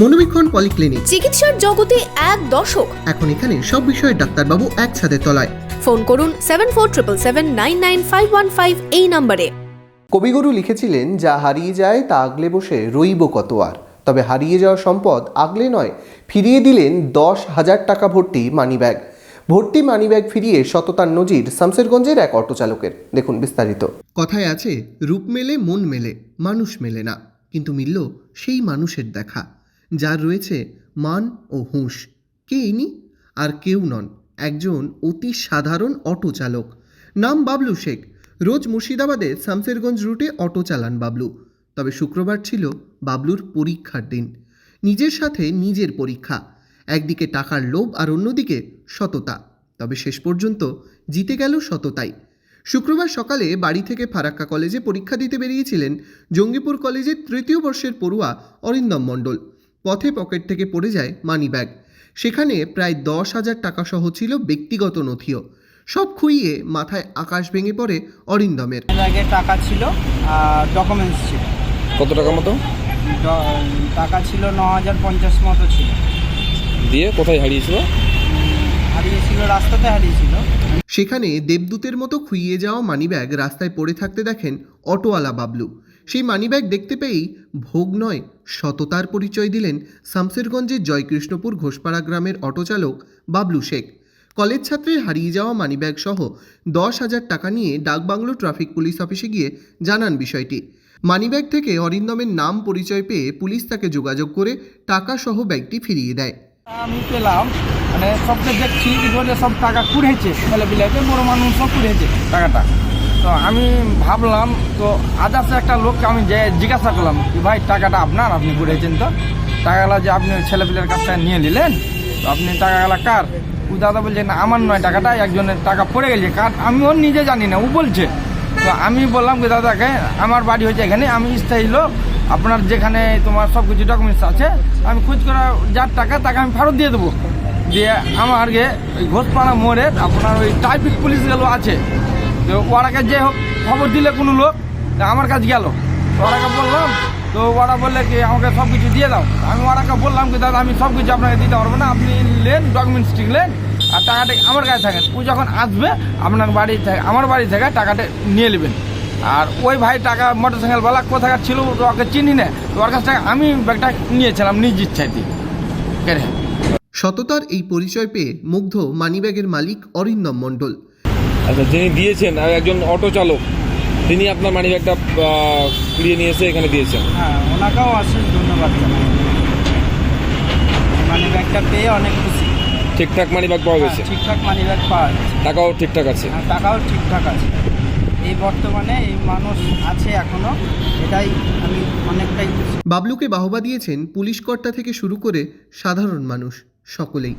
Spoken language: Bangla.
মনোবীক্ষণ পলিক্লিনিক। চিকিৎসার জগতে এক দশক এখন এখানে সব বিষয়ে ডাক্তারবাবু একসাথে তলায়। ফোন করুন seven four triple seven nine nine five one five এই নম্বরে। কবিগুরু লিখেছিলেন যা হারিয়ে যায় তা আগলে বসে রইব কত আর? তবে হারিয়ে যাওয়া সম্পদ আগলে নয় ফিরিয়ে দিলেন দশ হাজার টাকা ভর্তি মানিব্যাগ। ভর্তি মানিব্যাগ ফিরিয়ে সততার নজির শামসেরগঞ্জের এক অটো চালকের দেখুন বিস্তারিত। কথায় আছে রূপ মেলে মন মেলে মানুষ মেলে না। কিন্তু মিলল সেই মানুষের দেখা। যার রয়েছে মান ও হুঁশ। কে ইনি? আর কেউ নন, একজন অতি সাধারণ অটো চালক। নাম বাবলু শেখ। রোজ মুর্শিদাবাদে শামসেরগঞ্জ রুটে অটো চালান বাবলু। তবে শুক্রবার ছিল বাবলুর পরীক্ষার দিন। নিজের সাথে নিজের পরীক্ষা। একদিকে টাকার লোভ আর অন্যদিকে সততা। তবে শেষ পর্যন্ত জিতে গেল সততাই। শুক্রবার সকালে বাড়ি থেকে ফারাক্কা কলেজে পরীক্ষা দিতে বেরিয়েছিলেন জঙ্গিপুর কলেজের তৃতীয় বর্ষের পড়ুয়া অরিন্দম মণ্ডল। পথে পকেট থেকে পড়ে যায় মানি ব্যাগ সেখানে প্রায় দশ হাজার টাকা সহ ছিল ব্যক্তিগত নথিও। সব খুইয়ে মাথায় আকাশ ভেঙে পড়ে অরিন্দমের। ব্যাগে টাকা ছিল আর ডকুমেন্টস ছিল। কত টাকা মতো? ড- টাকা ছিল ন হাজার পঞ্চাশ মতো ছিল। দিয়ে কোথায় হারিয়েছিল? হারিয়েছিল রাস্তাতে হারিয়েছিল। সেখানে দেবদূতের মতো খুইয়ে যাওয়া মানিব্যাগ রাস্তায় পড়ে থাকতে দেখেন অটোওয়ালা বাবলু। সেই মানিব্যাগ দেখতে পেয়েই ভোগ নয়, সততার পরিচয় দিলেন শামসেরগঞ্জের জয়কৃষ্ণপুর ঘোষপাড়া গ্রামের অটোচালক বাবলু শেখ। কলেজ ছাত্রের হারিয়ে যাওয়া মানিব্যাগ সহ দশ হাজার টাকা নিয়ে ডাকবাংলো ট্রাফিক পুলিশ অফিসে গিয়ে জানান বিষয়টি। মানিব্যাগ থেকে অরিন্দমের নাম পরিচয় পেয়ে পুলিশ তাকে যোগাযোগ করে টাকা সহ ব্যাগটি ফিরিয়ে দেয়। আমি পেলাম মানে সবকে দেখছি সব টাকা কুড়েছে ছেলে বিলাকে বড় মানুষ সব কুড়েছে টাকাটা। তো আমি ভাবলাম, তো আদার্স একটা লোককে আমি যে জিজ্ঞাসা করলাম কি ভাই, টাকাটা আপনার? আপনি কুড়েছেন তো? টাকাগুলা যে আপনি ছেলে পিলের কাছ থেকে নিয়ে নিলেন, তো আপনি টাকাগুলা কার? ও দাদা বলছে, না, আমার নয় টাকাটা একজনের টাকা পড়ে গেছে। কার? আমি ওর নিজে জানি না, ও বলছে। তো আমি বললাম কি? দাদাকে আমার বাড়ি হয়েছে এখানে, আমি স্থায়ী লোক। আপনার যেখানে তোমার সব কিছু ডকুমেন্টস আছে, আমি খোঁজ করা যার টাকা, তাকে আমি ফেরত দিয়ে দেবো। দিয়ে আমার ঘোষপাড়া মোড়ে আপনার ওই ট্রাফিক পুলিশগুলো আছে তো ওরাকে যে খবর দিলে কোনো লোক আমার কাছে গেল। ওরাকে বললাম, তো ওরা বললে কি আমাকে সব কিছু দিয়ে দাও? আমি ওরাকে বললাম কি, দাদা, আমি সব কিছু আপনাকে দিতে পারব না। আপনি নেন ডকুমেন্টস ঠিক নেন আর টাকাটা আমার কাছে থাকেন ও যখন আসবে, আপনার বাড়ি থেকে, আমার বাড়ি থেকে টাকাটা নিয়ে নেবেন। আর ওই ভাই টাকা মোটর সাইকেলওয়ালা কোথাকার ছিল ওকে চিনি না। তো ওর কাছ থেকে আমি ব্যাগটা নিয়েছিলাম নিজ ইচ্ছাইতে কেন? সততার এই পরিচয় পেয়ে মুগ্ধ মানিব্যাগের মালিক অরিন্দম মণ্ডল। আচ্ছা যিনি দিয়েছেন আর একজন অটো চালক তিনি আপনার মানি ব্যাগটা কুড়িয়ে নিয়ে এসে এখানে দিয়েছেন? হ্যাঁ ওনাকেও অশেষ ধন্যবাদ মানি ব্যাগটা পেয়ে অনেক খুশি। ঠিকঠাক মানি ব্যাগ পাওয়া গেছে? হ্যাঁ, ঠিকঠাক মানি ব্যাগ পাওয়া টাকাও ঠিকঠাক আছে? আর টাকাও ঠিকঠাক আছে। এই বর্তমানে এই মানুষ আছে এখনও এটাই আমি অনেকটাই বাবলুকে বাহবা দিয়েছেন পুলিশ কর্তা থেকে শুরু করে সাধারণ মানুষ সকলেই।